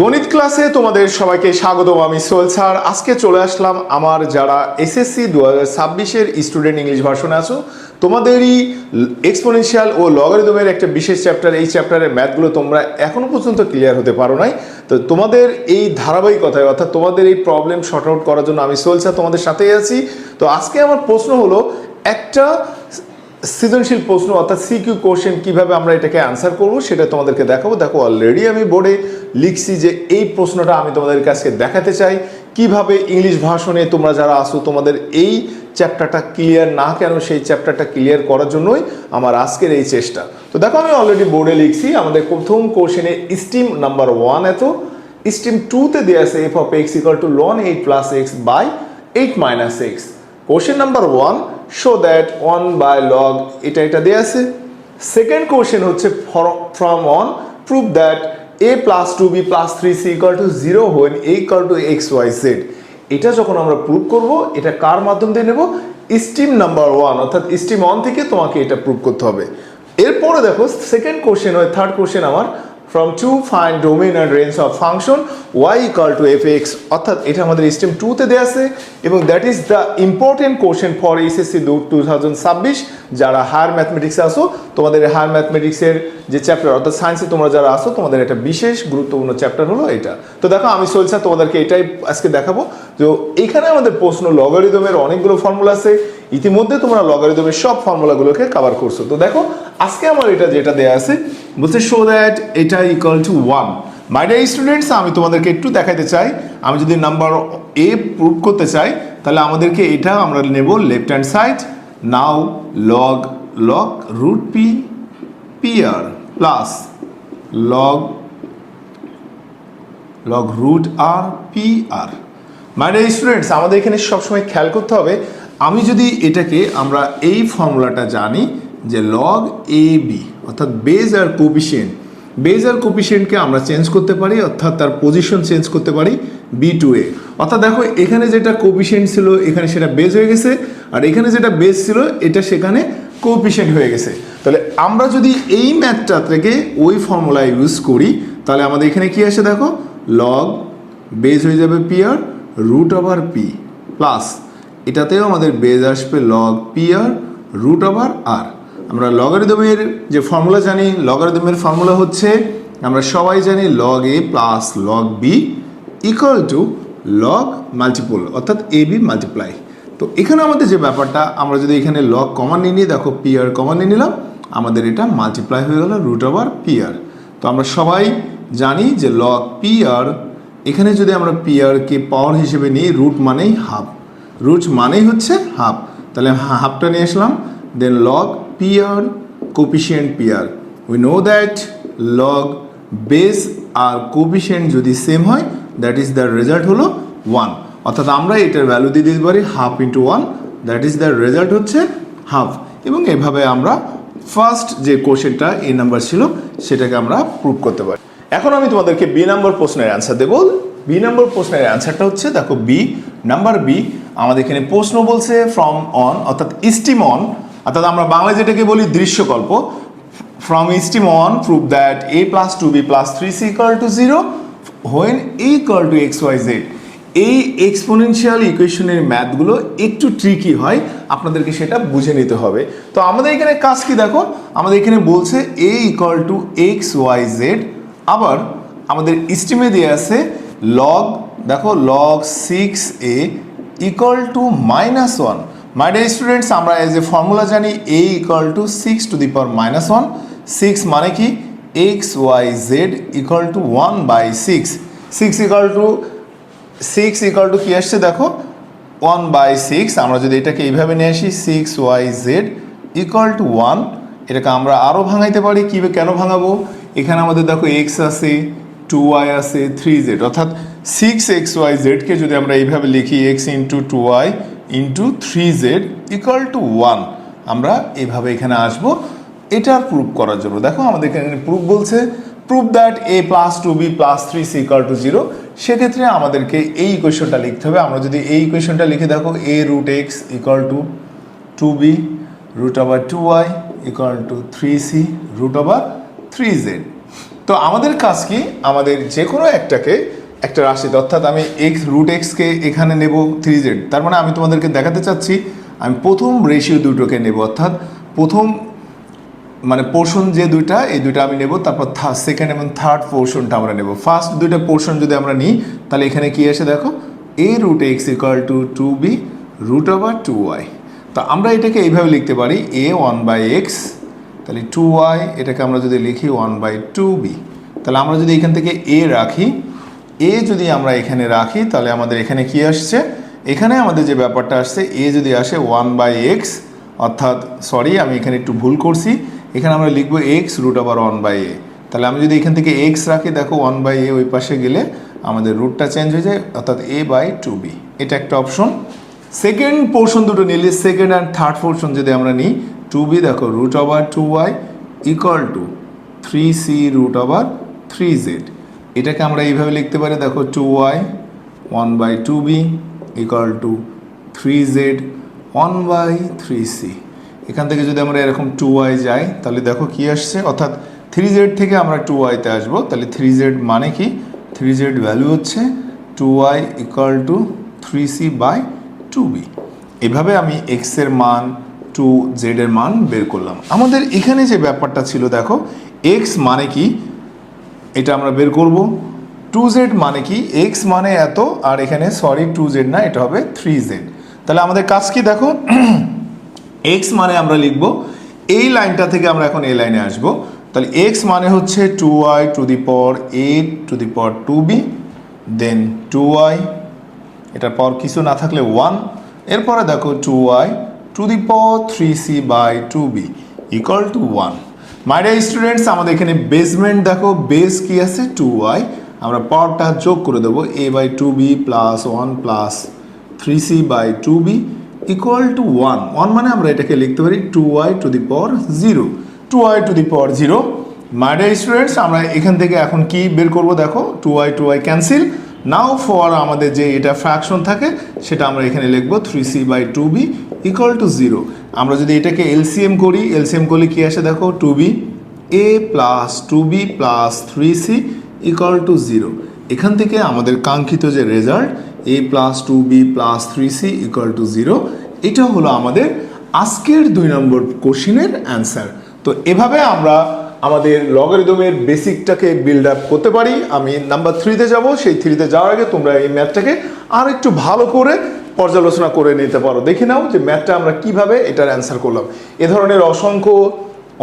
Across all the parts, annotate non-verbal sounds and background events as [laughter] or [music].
গণিত ক্লাসে তোমাদের সবাইকে স্বাগতম, আমি সোহেল স্যার। আজকে চলে আসলাম আমার যারা এসএসসি দু হাজার ছাব্বিশের স্টুডেন্ট ইংলিশ ভার্সনে আছো, তোমাদেরই এক্সপোনেনশিয়াল ও লগারিদমের একটা বিশেষ চ্যাপ্টার এই চ্যাপ্টারের ম্যাথগুলো তোমরা এখনও পর্যন্ত ক্লিয়ার হতে পারো নাই। তো তোমাদের এই ধারাবাহিকতায়, অর্থাৎ তোমাদের এই প্রবলেম শর্ট আউট করার জন্য আমি সোহেল স্যার তোমাদের সাথেই আছি। তো আজকে আমার প্রশ্ন হলো, একটা সৃজনশীল প্রশ্ন অর্থাৎ সিকিউ কোশ্চেন কীভাবে আমরা এটাকে অ্যান্সার করব সেটা তোমাদেরকে দেখাবো। দেখো অলরেডি আমি বোর্ডে লিখছি যে এই প্রশ্নটা আমি তোমাদের কাছে দেখাতে চাই। কীভাবে ইংলিশ ভাষণে তোমরা যারা আসো তোমাদের এই চ্যাপ্টারটা ক্লিয়ার না কেন, সেই চ্যাপ্টারটা ক্লিয়ার করার জন্যই আমার আজকের এই চেষ্টা। তো দেখো, আমি অলরেডি বোর্ডে লিখছি, আমাদের প্রথম কোশ্চেনে স্টিম নাম্বার ওয়ান এত। স্টিম টুতে দেওয়া আছে F of X equal to log eight plus X by eight minus X question number one show that one by log এটা এটা দেওয়া আছে। সেকেন্ড কোশ্চেন হচ্ছে from on prove that A plus two B plus three C equal to zero when A equal to X Y Z এটা যখন আমরা prove করব, এটা কার মাধ্যম দিয়ে নেব? স্টিম নাম্বার ওয়ান অর্থাৎ স্টিম ওয়ান থেকে তোমাকে এটা প্রুভ করতে হবে। এরপরে দেখো সেকেন্ড কোশ্চেন হয় থার্ড কোশ্চেন আমার। To find domain and range of function Y equal to F X অর্থাৎ এটা আমাদের স্টেম টুতে দেওয়া আছে, এবং that is the important question for thousand ছাব্বিশ, যারা হায়ার ম্যাথমেটিক্সে আসো তোমাদের হায়ার ম্যাথমেটিক্সের যে চ্যাপ্টার অর্থাৎ সায়েন্সে তোমরা যারা আসো তোমাদের একটা বিশেষ গুরুত্বপূর্ণ চ্যাপ্টার হলো এটা। তো দেখো, আমি চলছে তোমাদেরকে এটাই আজকে দেখাবো, তো এখানে আমাদের প্রশ্ন লগারিদমের অনেকগুলো ফর্মুলা আছে, ইতিমধ্যে তোমরা লগারিদমের সব ফর্মুলাগুলোকে কভার করছ। তো দেখো আজকে আমার এটা যেটা দেয়া আছে, বলছে শো দ্যাট এটা equal to one my dear students আমি তোমাদেরকে একটু দেখাতে চাই। আমি যদি নাম্বার এ প্রুভ করতে চাই, তাহলে আমাদেরকে এটা আমরা নেব left hand side now log log root P P R plus log log root R P R মানে স্টুডেন্টস আমাদের এখানে সবসময় খেয়াল করতে হবে, আমি যদি এটাকে আমরা এই ফর্মুলাটা জানি যে লগ এ বি অর্থাৎ base R coefficient base R কোপিশিয়েন্টকে আমরা চেঞ্জ করতে পারি, অর্থাৎ তার পজিশন চেঞ্জ করতে পারি বি টু এ অর্থাৎ দেখো, এখানে যেটা কোপিশিয়েন্ট ছিল, এখানে সেটা বেজ হয়ে গেছে, আর এখানে যেটা বেজ ছিল, এটা সেখানে কোপিশিয়েন্ট হয়ে গেছে। তাহলে আমরা যদি এই ম্যাথটা থেকে ওই ফর্মুলা ইউজ করি, তাহলে আমাদের এখানে কি আসে দেখো? লগ বেজ হয়ে যাবে P R root over P plus এটাতেও আমাদের বেজ আসবে log P R root over আর আমরা লগারিদমের যে ফর্মুলা জানি লগারিদমের ফর্মুলা হচ্ছে, আমরা সবাই জানি log A plus log B equal to log multiple অর্থাৎ এ বি মাল্টিপ্লাই তো এখানে আমাদের যে ব্যাপারটা, আমরা যদি এখানে লগ কমন নিয়ে নিই, দেখো পি আর কমন নিয়ে নিলাম, আমাদের এটা মাল্টিপ্লাই হয়ে গেল রুট ওভার পি আর তো আমরা সবাই জানি যে লগ পি আর এখানে যদি আমরা পি আরকে পাওয়ার হিসেবে নিই রুট মানেই হাফ রুট মানেই হচ্ছে হাফ তাহলে হাফটা নিয়ে আসলাম then log coefficient P R we know that log base R coefficient যদি সেম হয় দ্যাট ইজ দ্য রেজাল্ট হলো ওয়ান অর্থাৎ আমরা এটার ভ্যালু দিয়ে দিতে পারি half into one that is the result হচ্ছে হাফ এবং এভাবে আমরা ফার্স্ট যে কোশ্চেনটা এই নাম্বার ছিল, সেটাকে আমরা প্রুভ করতে পারি। এখন আমি তোমাদেরকে বি নম্বর প্রশ্নের অ্যান্সার দেবো। বি নম্বর প্রশ্নের অ্যান্সারটা হচ্ছে, দেখো বি নাম্বার বি আমাদের এখানে প্রশ্ন বলছে ফ্রম অন অর্থাৎ স্টিম অন অর্থাৎ আমরা বাংলায় যেটাকে বলি দৃশ্যকল্প from stem on prove that A plus two B plus three C equal to zero when A equal to X Y Z এই এক্সপোনেনশিয়াল ইকুয়েশনের ম্যাথগুলো একটু ট্রিকি হয়, আপনাদেরকে সেটা বুঝে নিতে হবে। তো আমাদের এখানে কাজ কি দেখো? আমাদের এখানে বলছে A equal to X Y Z আবার আমাদের স্টিমে দিয়ে আছে লগ দেখো log six A equal to minus one my dear students আমরা এজ এ ফর্মুলা জানি A equal to six to the power minus one six মানে কি? X Y Z equal to one by six six equal to six equal to কী আসছে দেখো? One by six আমরা যদি এটাকে এইভাবে নিয়ে আসি six Y Z equal to one এটাকে আমরা আরও ভাঙাইতে পারি। কী কেন ভাঙাবো? এখানে আমাদের দেখো এক্স আছে টু ওয়াই আছে থ্রি জেড অর্থাৎ সিক্স এক্স ওয়াই জেডকে যদি আমরা এইভাবে লিখি X into two Y into three Z equal to one আমরা এভাবে এখানে আসব। এটা প্রুভ করার জন্য। দেখো আমাদের এখানে প্রুভ বলছে prove that A plus two B plus three C equal to zero সেক্ষেত্রে আমাদেরকে এই ইকুয়েশনটা লিখতে হবে। আমরা যদি এই ইকুয়েশনটা লিখে দেখো A root X equal to two B root over two Y equal to three C root over three Z তো আমাদের কাজ কি? আমাদের যে কোনো একটাকে একটা রাশিতে অর্থাৎ আমি এক্স রুট এক্সকে এখানে নেব থ্রি জেড তার মানে আমি তোমাদেরকে দেখাতে চাচ্ছি, আমি প্রথম রেশিও দুটোকে নেব, অর্থাৎ প্রথম মানে পোর্শন যে দুইটা, এই দুইটা আমি নেব, তারপর সেকেন্ড এবং থার্ড পোর্শনটা আমরা নেব। ফার্স্ট দুইটা পোর্শন যদি আমরা নিই, তাহলে এখানে কি আসে দেখো? A root x equal to two b root over two y তো আমরা এটাকে এইভাবে লিখতে পারি এ ওয়ান বাই এক্স তাহলে টু ওয়াই এটাকে আমরা যদি লিখি ওয়ান বাই টু বি তাহলে আমরা যদি এখান থেকে এ রাখি এ যদি আমরা এখানে রাখি, তাহলে আমাদের এখানে কি আসছে? এখানে আমাদের যে ব্যাপারটা আসছে, এ যদি আসে ওয়ান বাই এক্স, অর্থাৎ, সরি, আমি এখানে একটু ভুল করছি, এখানে আমরা লিখব এক্স রুট আবার ওয়ান বাই এ। তাহলে আমি যদি এখান থেকে এক্স রাখি, দেখো ওয়ান বাই এ ওই পাশে গেলে আমাদের রুটটা চেঞ্জ হয়ে যায়, অর্থাৎ এ বাই টু বি। এটা একটা অপশন। সেকেন্ড পোর্শন দুটো নিলে, সেকেন্ড অ্যান্ড থার্ড পোর্শন যদি আমরা নিই, টু বি দেখো root over two y equal to three c root over three z. এটাকে আমরা এইভাবে লিখতে পারি, দেখো two y one by two b equal to three z one by three c এখান থেকে যদি আমরা এরকম টু ওয়াই যাই, তাহলে দেখো কি আসছে? অর্থাৎ থ্রি জেড থেকে আমরা টু ওয়াইতে আসব। তাহলে থ্রি জেড মানে কি? থ্রি জেড ভ্যালু হচ্ছে two y equal to three c by two b এভাবে আমি এক্সের মান টু জেডের মান বের করলাম। আমাদের এখানে যে ব্যাপারটা ছিল, দেখো এক্স মানে কি? এটা আমরা বের করব। টু জেড মানে কি? এক্স মানে এত, আর এখানে সরি, টু জেড না, এটা হবে থ্রি জেড। তাহলে আমাদের কাজ কি দেখো? [clears throat] এক্স মানে আমরা লিখব, এই লাইনটা থেকে আমরা এখন এই লাইনে আসব। তাহলে এক্স মানে হচ্ছে টু ওয়াই টু দি পর eight to the power two b, then two y, এটার পর কিছু না থাকলে ওয়ান। এরপরে দেখো two y to the power three c by two b, equal to one. My dear students আমাদের এখানে বেসমেন্ট দেখো বেস কি আছে? টু ওয়াই আমরা পাওয়ারটা যোগ করে দেবো a by two b plus one plus three c by two b equal to one one মানে আমরা এটাকে লিখতে পারি two y to the power zero two y to the power zero my dear students আমরা এখান থেকে এখন কি বের করব দেখো? Two y two y cancel now for আমাদের যে এটা ফ্র্যাকশন থাকে, সেটা আমরা এখানে লিখব three c by two b equal two zero আমরা যদি এটাকে এলসিএম করি এলসিএম করলে কী আসে দেখো two b a plus two b plus three c equal to zero এখান থেকে আমাদের কাঙ্ক্ষিত যে result a plus two b plus three c equal to zero এটা হলো আমাদের আজকের দুই নম্বর কোশ্চিনের অ্যান্সার তো এভাবে আমরা আমাদের লগারিদমের বেসিকটাকে বিল্ড আপ করতে পারি। আমি নাম্বার থ্রিতে যাব, সেই থ্রিতে যাওয়ার আগে তোমরা এই ম্যাথটাকে আর একটু ভালো করে পর্যালোচনা করে নিতে পারো। দেখে নাও যে ম্যাথটা আমরা কীভাবে এটার অ্যান্সার করলাম। এ ধরনের অসংখ্য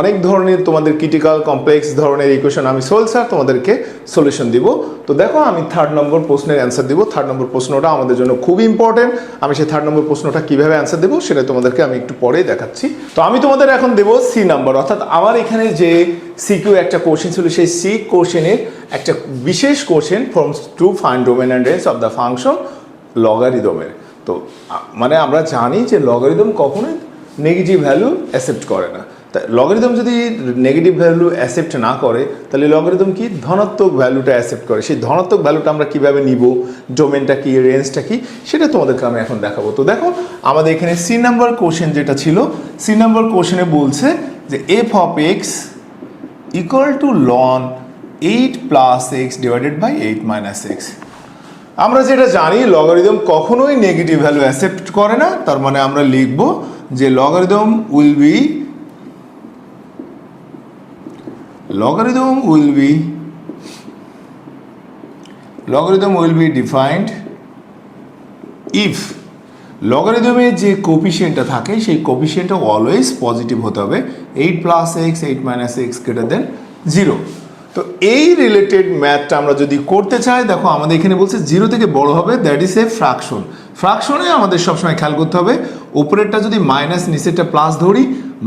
অনেক ধরনের তোমাদের ক্রিটিক্যাল কমপ্লেক্স ধরনের ইকুয়েশন আমি সোল স্যার তোমাদেরকে সলিউশন দিব। তো দেখো, আমি থার্ড নম্বর প্রশ্নের অ্যান্সার দিব। থার্ড নম্বর প্রশ্নটা আমাদের জন্য খুব ইম্পর্টেন্ট আমি সেই থার্ড নম্বর প্রশ্নটা কীভাবে অ্যান্সার দেবো সেটা তোমাদেরকে আমি একটু পরেই দেখাচ্ছি। তো আমি তোমাদের এখন দেবো সি নাম্বার অর্থাৎ আমার এখানে যে সিকিউ একটা কোশ্চেন ছিল, সেই সি কোশ্চেনের একটা বিশেষ question forms to find domain and range of the function লগারিদমের তো মানে আমরা জানি যে লগারিদম কখনোই নেগেটিভ ভ্যালু অ্যাকসেপ্ট করে না। তা লগারিদম যদি নেগেটিভ ভ্যালু অ্যাসেপ্ট না করে, তাহলে লগারিদম কি? ধনাত্মক ভ্যালুটা অ্যাসেপ্ট করে। সেই ধনাত্মক ভ্যালুটা আমরা কীভাবে নিব? ডোমেনটা কি? রেঞ্জটা কি? সেটা তোমাদেরকে আমি এখন দেখাবো। তো দেখো, আমাদের এখানে সি নাম্বার কোশ্চেন যেটা ছিল সি নাম্বার কোশ্চেনে বলছে যে f of x equal to ln eight plus x divided by eight minus x আমরা যেটা জানি লগারিদম কখনোই নেগেটিভ ভ্যালু অ্যাসেপ্ট করে না। তার মানে আমরা লিখব যে logarithm will be logarithm will be, logarithm will be defined if লগারিদমের যে কোপিশিয়েন্টটা থাকে, সেই কোপিশিয়েন্টটা অলওয়েজ পজিটিভ হতে হবে। Eight plus x eight minus x greater than zero তো এই রিলেটেড ম্যাথটা আমরা যদি করতে চাই, দেখো আমাদের এখানে বলছে জিরো থেকে বড় হবে দ্যাট ইজ এ ফ্র্যাকশন ফ্র্যাকশনে আমাদের সবসময় খেয়াল করতে হবে, উপরেরটা যদি মাইনাস নিচেরটা প্লাস ধরি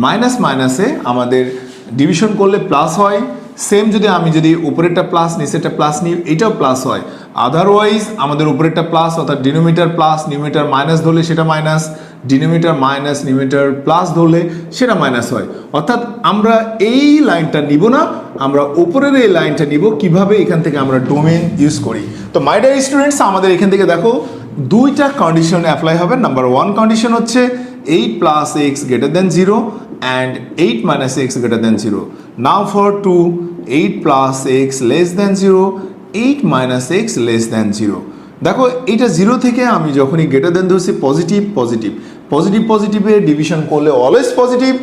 মাইনাস মাইনাসে আমাদের ডিভিশন করলে প্লাস হয় সেম যদি আমি যদি উপরেরটা প্লাস নিচেরটা প্লাস নিই, এটাও প্লাস হয়। আদারওয়াইজ আমাদের উপরেরটা প্লাস অর্থাৎ ডিনোমিটার প্লাস নিউমিটার মাইনাস ধরলে সেটা minus denominator minus numerator plus ধরলে সেটা মাইনাস হয়। অর্থাৎ আমরা এই লাইনটা নিব না, আমরা উপরের এই লাইনটা নিব, কীভাবে এখান থেকে আমরা ডোমেন ইউজ করি। তো মাই ডিয়ার স্টুডেন্টস আমাদের এখান থেকে দেখো, দুইটা কন্ডিশন অ্যাপ্লাই হবে। নাম্বার ওয়ান কন্ডিশন হচ্ছে eight plus x greater than zero and 8 minus x greater than 0. Now for 2, 8 plus x less than 0, 8 minus x less than 0. দেখো এটা জিরো থেকে আমি যখনই গ্রেটার দেন ধরছি পজিটিভ পজিটিভ পজিটিভ পজিটিভে division করলে always positive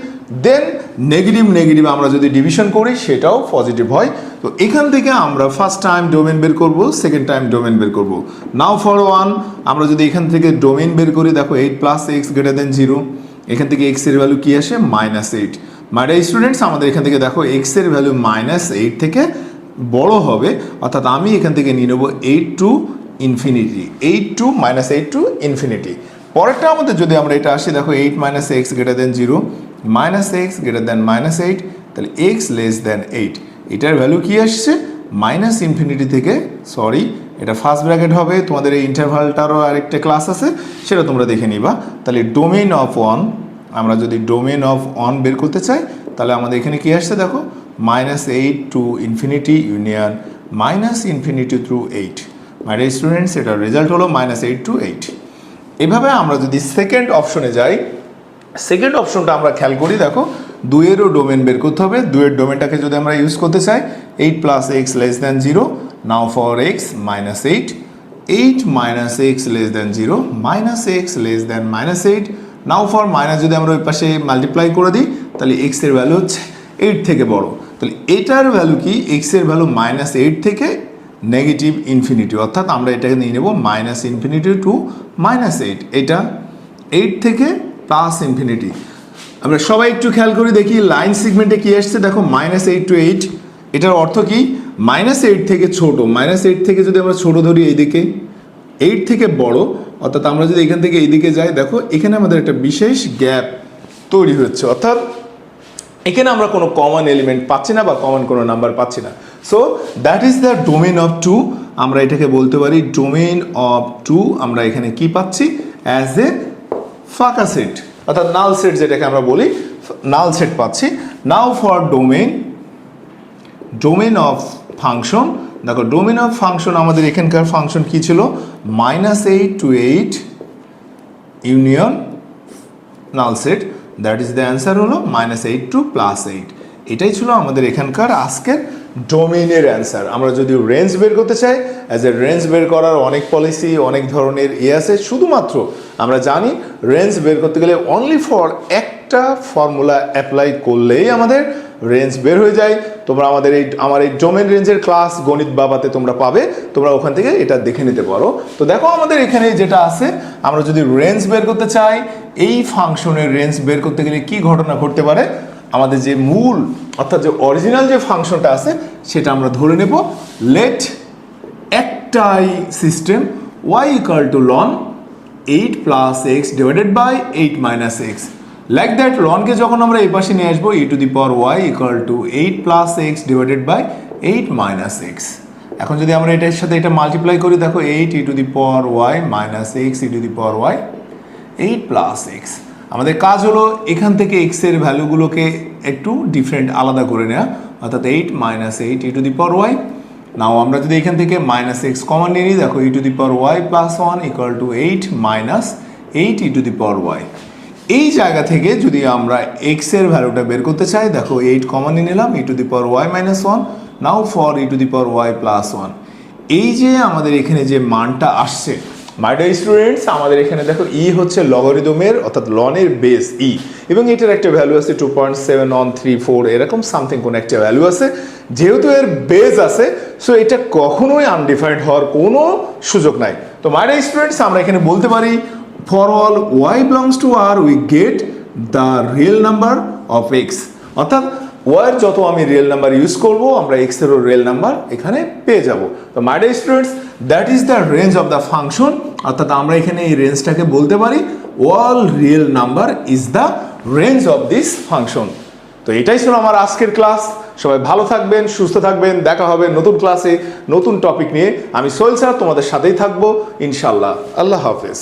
then negative negative আমরা যদি ডিভিশন করি সেটাও পজিটিভ হয় তো এখান থেকে আমরা ফার্স্ট টাইম ডোমেন বের করব সেকেন্ড টাইম ডোমেন বের করব নাও ফর ওয়ান আমরা যদি এখান থেকে ডোমেন বের করি দেখো eight plus x greater than zero এখান থেকে এক্সের ভ্যালু কি আসে? মাইনাস এইট মাইডা স্টুডেন্টস আমাদের এখান থেকে দেখো এক্সের ভ্যালু মাইনাস এইট থেকে বড় হবে। অর্থাৎ আমি এখান থেকে নিয়ে নেব eight to infinity eight to minus eight to infinity পরেরটা আমাদের যদি আমরা এটা আসি, দেখো eight minus x greater than zero minus x greater than minus eight তাহলে এক্স লেস দেন এইট এটার ভ্যালু কী আসছে? মাইনাস ইনফিনিটি থেকে সরি এটা ফার্স্ট ব্র্যাকেট হবে, তোমাদের এই ইন্টারভালটারও আরেকটা ক্লাস আছে, সেটা তোমরা দেখে নিবা। তাহলে ডোমেন অফ ওয়ান আমরা যদি ডোমেন অফ অন বের করতে চাই, তাহলে আমাদের এখানে কি আসছে দেখো? Minus eight to infinity union minus infinity through eight my students এটার রেজাল্ট হলো মাইনাস এইট টু এইট এভাবে আমরা যদি সেকেন্ড অপশনে যাই সেকেন্ড অপশনটা আমরা খেয়াল করি, দেখো দুয়েরও ডোমেন বের করতে হবে দুয়ের ডোমেনটাকে যদি আমরা ইউজ করতে চাই eight plus x less than zero now for x minus eight eight minus x less than zero minus x less than minus eight now for minus যদি আমরা ওই পাশে মাল্টিপ্লাই করে দিই, তাহলে এক্সের ভ্যালু হচ্ছে এইট থেকে বড়। তাহলে এটার ভ্যালু কি? এক্সের ভ্যালু মাইনাস এইট থেকে নেগেটিভ ইনফিনিটি অর্থাৎ আমরা এটাকে নিয়ে নেব minus infinity to minus eight এটা এইট থেকে প্লাস ইনফিনিটি আমরা সবাই একটু খেয়াল করি দেখি লাইন সিগমেন্টে কি আসছে? দেখো মাইনাস এইট টু এইট এটার অর্থ কি? মাইনাস এইট থেকে ছোট মাইনাস এইট থেকে যদি আমরা ছোট ধরি এইদিকে এইট থেকে বড়, অর্থাৎ আমরা যদি এখান থেকে এইদিকে যাই, দেখো এখানে আমাদের একটা বিশেষ গ্যাপ তৈরি হচ্ছে। অর্থাৎ এখানে আমরা কোনো কমন এলিমেন্ট পাচ্ছি না বা কমন কোনো নাম্বার পাচ্ছি না। So that is the domain of two আমরা এটাকে বলতে পারি ডোমেন অফ টু আমরা এখানে কি পাচ্ছি? অ্যাজ এ ফাঁকা সেট অর্থাৎ নাল সেট যেটাকে আমরা বলি নাল সেট পাচ্ছি। Now for domain domain of function দেখো ডোমেন অফ ফাংশন আমাদের এখানকার ফাংশন কি ছিল? Minus eight to eight union null set that is the answer হলো minus eight to plus eight এটাই ছিল আমাদের এখানকার আজকের ডোমেনের অ্যান্সার আমরা যদি রেঞ্জ বের করতে চাই অ্যাজ এ রেঞ্জ বের করার অনেক পলিসি অনেক ধরনের ইয়ে আছে, শুধুমাত্র আমরা জানি রেঞ্জ বের করতে গেলে অনলি ফর একটা ফর্মুলা অ্যাপ্লাই করলেই আমাদের রেঞ্জ বের হয়ে যায়। তোমরা আমাদের এই, আমার এই ডোমেন রেঞ্জের ক্লাস গণিত বাবাতে তোমরা পাবে। তোমরা ওখান থেকে এটা দেখে নিতে পারো। তো দেখো আমাদের এখানে যেটা আছে, আমরা যদি রেঞ্জ বের করতে চাই, এই ফাংশনের রেঞ্জ বের করতে গেলে কি ঘটনা ঘটতে পারে? আমাদের যে মূল, অর্থাৎ যে অরিজিনাল যে ফাংশনটা আছে, সেটা আমরা ধরে নেব। লেট একটাই system y equal to ln eight plus x divided by eight minus x like that লনকে যখন আমরা এই পাশে নিয়ে আসব e to the power y equal to eight plus x divided by eight minus x এখন যদি আমরা এটার সাথে এটা মাল্টিপ্লাই করি, দেখো eight e to the power y minus x e to the power y eight plus x আমাদের কাজ হলো এখান থেকে এক্সের ভ্যালুগুলোকে একটু ডিফারেন্ট আলাদা করে নেওয়া অর্থাৎ eight minus eight e to the power y now আমরা যদি এখান থেকে মাইনাস এক্স কমন নিয়ে নিই, দেখো e to the power y plus one equal to eight minus eight e to the power y এই জায়গা থেকে যদি আমরা এক্সের ভ্যালুটা বের করতে চাই, দেখো এইট কমন নিয়ে নিলাম e to the power y minus one now for e to the power y plus one এই যে আমাদের এখানে যে মানটা আসছে মাইডার স্টুডেন্টস আমাদের এখানে দেখো ই হচ্ছে লগারিদমের অর্থাৎ লনের বেস ই এবং এটার একটা ভ্যালু আছে two point seven one three four এরকম সামথিং কোনো একটা ভ্যালু আছে, যেহেতু এর বেস আছে সো এটা কখনোই আনডিফাইন্ড হওয়ার কোনো সুযোগ নাই। তো মাইডার স্টুডেন্টস আমরা এখানে বলতে পারি for all y belongs to R we get the real number of x অর্থাৎ ওয়ার যত আমি রিয়েল নাম্বার ইউজ করব, আমরা এক্স এরও রিয়েল নাম্বার এখানে পেয়ে যাব। তো my dear students that is the range of the function অর্থাৎ, আমরা এখানে এই রেঞ্জটাকে বলতে পারি all real number is the range of this function তো, এটাই ছিল আমার আজকের ক্লাস সবাই ভালো থাকবেন, সুস্থ থাকবেন, দেখা হবে নতুন ক্লাসে নতুন টপিক নিয়ে। আমি সোহেল স্যার, তোমাদের সাথেই থাকব ইনশাল্লাহ আল্লাহ হাফেজ।